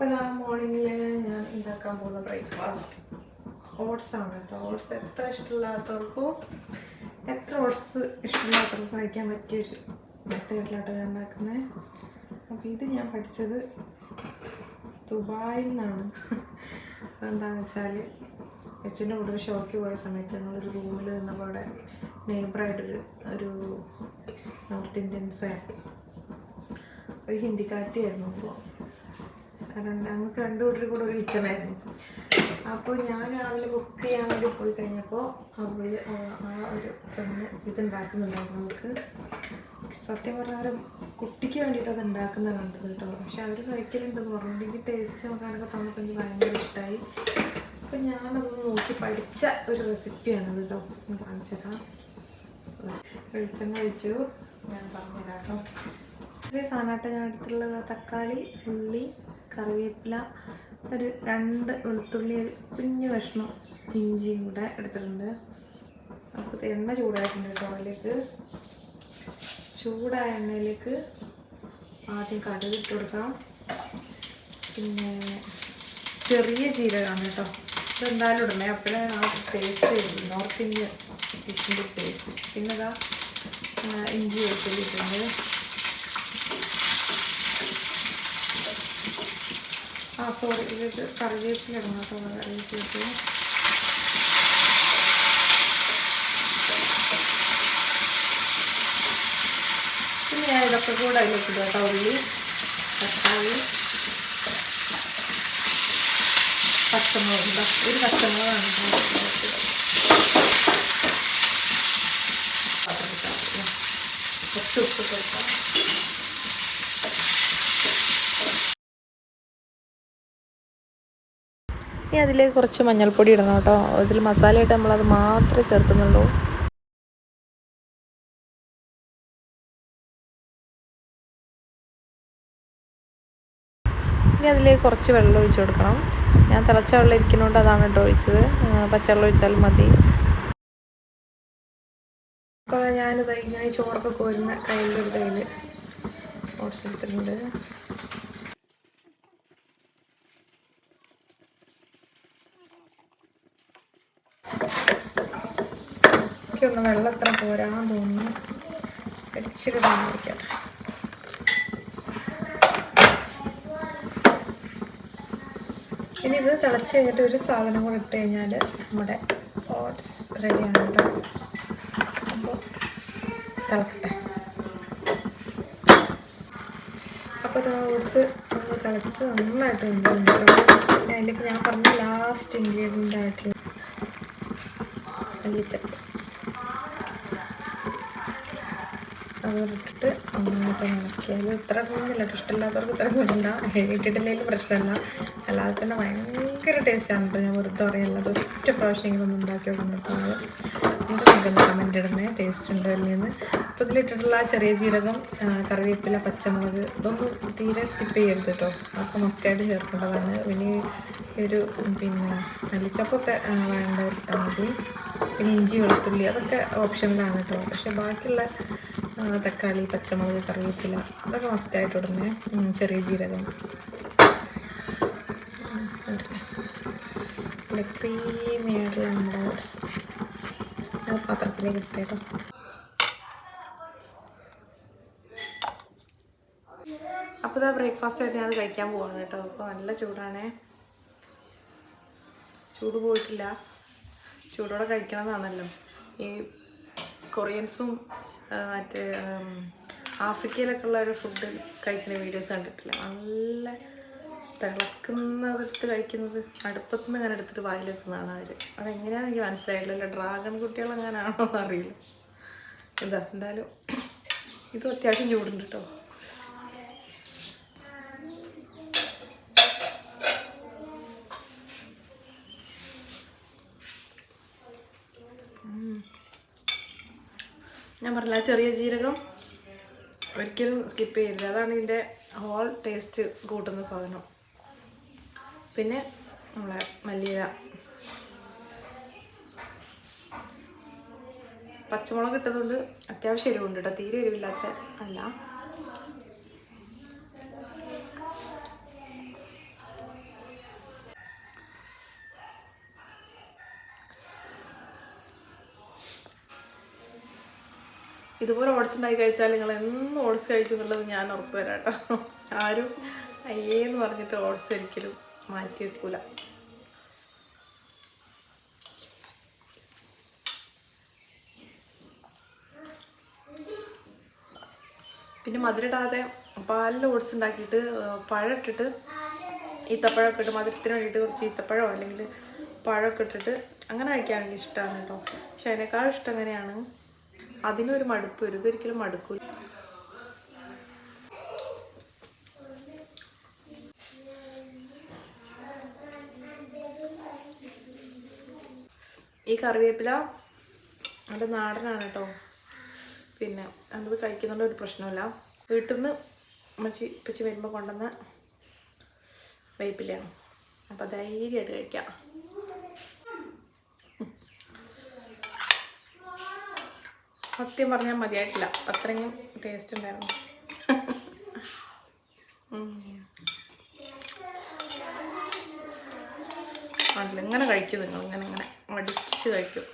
അപ്പോൾ ആ മോർണിംഗിൽ ഞാൻ ഉണ്ടാക്കാൻ പോകുന്ന ബ്രേക്ക്ഫാസ്റ്റ് ഓട്സ് ആണ് കേട്ടോ ഓട്സ് എത്ര ഇഷ്ടമില്ലാത്തവർക്കും എത്ര ഓട്സ് ഇഷ്ടമില്ലാത്തവർക്കും കഴിക്കാൻ പറ്റിയൊരു മെത്തേഡിലാട്ടോ ഞാൻ ഉണ്ടാക്കുന്നത് അപ്പോൾ ഇത് ഞാൻ പഠിച്ചത് ദുബായിൽ നിന്നാണ്. അതെന്താണെന്ന് വെച്ചാൽ അച്ഛന്റെ കൂടെ ഒരു ഷോക്ക് പോയ സമയത്ത് ഞങ്ങളൊരു റൂമിൽ നിന്നപ്പോൾ അവിടെ നെയ്ബറായിട്ടൊരു ഒരു നോർത്ത് ഇന്ത്യൻസ് ഒരു ഹിന്ദിക്കാരത്തിയായിരുന്നു അപ്പോൾ രണ്ട് ഞങ്ങൾക്ക് രണ്ടു കൂട്ടർ കൂടെ ഒരു കിച്ചണായിരുന്നു. അപ്പോൾ ഞാൻ രാവിലെ കുക്ക് ചെയ്യാൻ വേണ്ടി പോയി കഴിഞ്ഞപ്പോൾ അവൾ ആ ഒരു പെണ്ണ് ഇതുണ്ടാക്കുന്നുണ്ടായിരുന്നു നമുക്ക്. സത്യം പറഞ്ഞാൽ കുട്ടിക്ക് വേണ്ടിയിട്ട് അത് ഉണ്ടാക്കുന്നത് കണ്ടത് കേട്ടോ. പക്ഷെ അവർ കഴിക്കലുണ്ടെന്ന് പറഞ്ഞു. ടേസ്റ്റ് നോക്കാനൊക്കെ തന്നപ്പോൾ എനിക്ക് ഭയങ്കര ഇഷ്ടമായി അപ്പം ഞാനത് നോക്കി പഠിച്ച ഒരു റെസിപ്പിയാണ് കേട്ടോ. ഞാൻ കാണിച്ചേക്കാം വെളിച്ചെണ്ണ ഒഴിച്ചു. ഞാൻ പറഞ്ഞുതരാം കേട്ടോ. ഇത്രയും സാധനമായിട്ട് ഞാൻ എടുത്തിട്ടുള്ളത്. തക്കാളി ഉള്ളി കറിവേപ്പില ഒരു രണ്ട് വെളുത്തുള്ളി ഒരു കുഞ്ഞു കഷ്ണം ഇഞ്ചിയും കൂടെ എടുത്തിട്ടുണ്ട്. അപ്പോൾ എണ്ണ ചൂടായിട്ടുണ്ട് കേട്ടോ അതിലേക്ക്. ചൂടായ എണ്ണയിലേക്ക് ആദ്യം കടുക് ഇട്ട് കൊടുക്കാം. പിന്നെ ചെറിയ ജീരകമാണ് കേട്ടോ. ഇതെന്തായാലും ഇടണേ. അപ്പോഴേ ആ ടേസ്റ്റ് നോർത്ത് ഇന്ത്യൻ ഡിഷിന്റെ ടേസ്റ്റ് പിന്നെ ആ, ഇഞ്ചി വെളുത്തുള്ളി ആ സോറി ഇത് കറിവേപ്പിലിടണം കേട്ടോ കറിവേപ്പിലേക്ക്. പിന്നെ ഞാൻ ഇതൊക്കെ കൂടെ അതിലേക്ക് ഇടും കേട്ടോ ഉള്ളി തക്കാളി പച്ചമുളക് ഒരു പച്ചമുളകാണ്. കുറച്ച് ഉപ്പ് കൊടുക്കാം ഇനി അതിലേക്ക് കുറച്ച് മഞ്ഞൾപ്പൊടി ഇടണം കേട്ടോ. ഇതിൽ മസാലയായിട്ട് നമ്മളത് മാത്രമേ ചേർക്കുന്നുള്ളൂ. ഇനി അതിലേക്ക് കുറച്ച് വെള്ളം ഒഴിച്ച് കൊടുക്കണം. ഞാൻ തിളച്ച വെള്ളം ഇരിക്കുന്നതുകൊണ്ട് അതാണ് കേട്ടോ ഒഴിച്ചത്. പച്ചവെള്ളം ഒഴിച്ചാൽ മതി. അപ്പോൾ ഞാനിത് ഇങ്ങനെ ചോറൊക്കെ കോരുന്ന കയ്യിലൊരു കയ്യിൽ ഓട്സ് എനിക്കൊന്ന് വെള്ളം എത്ര പോരാൻ തോന്നുന്നു. ഇച്ചിരി തന്നിരിക്കട്ടെ ഇനി ഇത് തിളച്ച് കഴിഞ്ഞിട്ട് ഒരു സാധനം കൂടെ ഇട്ട് കഴിഞ്ഞാൽ നമ്മുടെ ഓട്സ് റെഡിയാണ് കേട്ടോ. അപ്പോൾ തിളക്കട്ടെ. അപ്പോൾ ആ ഓട്സ് നമ്മൾ തിളച്ച് നന്നായിട്ട് വെന്തിട്ടുണ്ട് അതിലേക്ക് ഞാൻ പറഞ്ഞ ലാസ്റ്റ് ഇൻഗ്രീഡിയന്റ് ആയിട്ടുള്ള മല്ലിച്ചപ്പ് അതിട്ടിട്ട് നന്നായിട്ട് ഇളക്കിയാൽ ഇത്ര കേട്ടോ ഇഷ്ടമില്ലാത്തവർക്ക് ഇത്ര ഇടണ്ട ഇട്ടിട്ടില്ലെങ്കിലും പ്രശ്നമല്ല. അല്ലാതെ തന്നെ ഭയങ്കര ടേസ്റ്റാണ് കേട്ടോ. ഞാൻ വെറുതെ പറയല്ല അത് ഒറ്റ പ്രാവശ്യം ഒന്ന് ഉണ്ടാക്കി കൊടുക്കുന്നുണ്ടാവും അത് നിങ്ങൾക്ക് കമന്റ് ഇടണേ ടേസ്റ്റ് ഉണ്ടോ അല്ലേന്ന് അപ്പോൾ ഇതിലിട്ടിട്ടുള്ള ചെറിയ ജീരകം കറിവേപ്പില പച്ചമുളക് ഇതൊന്നും തീരെ സ്കിപ്പ് ചെയ്യരുത് കേട്ടോ. അതൊക്കെ മസ്റ്റായിട്ട് ചേർക്കേണ്ടതാണ്. പിന്നെ ഒരു പിന്നെ മല്ലിച്ചപ്പൊക്കെ വേണ്ട ഇട്ടാൽ മതി. പിന്നെ ഇഞ്ചി വെളുത്തുള്ളി അതൊക്കെ ഓപ്ഷനിലാണ് കേട്ടോ. പക്ഷേ ബാക്കിയുള്ള തക്കാളി പച്ചമുളക് കറിവേപ്പില അതൊക്കെ മസ്റ്റായിട്ട് ഇടുന്നേ. ചെറിയ ജീരകം. ഇവിടെ ക്രീമിയായിട്ടുള്ള നമ്മുടെ പാത്രത്തിലേക്ക് ഇട്ടേട്ടോ അപ്പോൾ ഇതാ ബ്രേക്ക്ഫാസ്റ്റ് ആയിട്ട് ഞാൻ അത് കഴിക്കാൻ പോവാണ് കേട്ടോ. അപ്പോൾ നല്ല ചൂടാണേ. ചൂട് പോയിട്ടില്ല. ചൂടോടെ കഴിക്കണമെന്നാണല്ലോ ഈ കൊറിയൻസും മറ്റേ ആഫ്രിക്കയിലൊക്കെ ഉള്ള ഒരു ഫുഡ് കഴിക്കുന്ന വീഡിയോസ് കണ്ടിട്ടില്ല. നല്ല തിളക്കുന്നതെടുത്ത് കഴിക്കുന്നത്. അടുപ്പത്ത് നിന്ന് അങ്ങനെ എടുത്തിട്ട് വായിൽ വെക്കുന്നതാണ് അവർ അതെങ്ങനെയാണെന്ന് എനിക്ക് മനസ്സിലായില്ലല്ലോ ഡ്രാഗൺ കുട്ടികൾ അങ്ങനെയാണോ എന്നറിയില്ല എന്താ എന്തായാലും ഇത് അത്യാവശ്യം ചൂടുണ്ട് കേട്ടോ ഞാൻ പറഞ്ഞില്ല ആ ചെറിയ ജീരകം ഒരിക്കലും സ്കിപ്പ് ചെയ്യരുത്. അതാണ് ഇതിന്റെ ഹോൾ ടേസ്റ്റ് കൂട്ടുന്ന സാധനം. പിന്നെ നമ്മളെ മല്ലിയില. പച്ചമുളക് ഇട്ടതുകൊണ്ട് അത്യാവശ്യം എരിവുണ്ട് കേട്ടോ. തീരെ എരിവില്ലാത്ത അല്ല. ഇതുപോലെ ഓട്സ് ഉണ്ടാക്കി കഴിച്ചാൽ നിങ്ങൾ എന്നും ഓട്സ് കഴിക്കുന്നുള്ളത് ഞാൻ ഉറപ്പ് തരാം കേട്ടോ. ആരും അയ്യേന്ന് പറഞ്ഞിട്ട് ഓട്സ് ഒരിക്കലും മാറ്റി വെക്കൂല. പിന്നെ മധുരമിടാതെ പാലിൽ ഓട്സ് ഉണ്ടാക്കിയിട്ട് പഴം ഇട്ടിട്ട് ഈത്തപ്പഴമൊക്കെ ഇട്ട് മധുരത്തിന് വേണ്ടിയിട്ട് കുറച്ച് ഈത്തപ്പഴമോ അല്ലെങ്കിൽ പഴമൊക്കെ ഇട്ടിട്ട് അങ്ങനെ കഴിക്കാൻ എനിക്ക് ഇഷ്ടമാണ് കേട്ടോ. പക്ഷെ അതിനേക്കാളും ഇഷ്ടം എങ്ങനെയാണ് അതിനൊരു മടുപ്പ് വരും ഇതൊരിക്കലും മടുക്കൂല. ഈ കറിവേപ്പില നമ്മുടെ നാടനാണ് കേട്ടോ. പിന്നെ അത് കഴിക്കുന്നതുകൊണ്ട് ഒരു പ്രശ്നമില്ല വീട്ടിൽ നിന്ന് മച്ചി ഇപ്പച്ചി വരുമ്പോൾ കൊണ്ടുവന്ന വേപ്പിലയാണ്. അപ്പോൾ ധൈര്യമായിട്ട് കഴിക്കാം. സത്യം പറഞ്ഞാൽ മതിയായിട്ടില്ല. അത്രയും ടേസ്റ്റ് ഉണ്ടായിരുന്നു. കണ്ടില്ലേ ഇങ്ങനെ കഴിക്കും നിങ്ങൾ ഇങ്ങനെ ഇങ്ങനെ അടിച്ച് കഴിക്കും.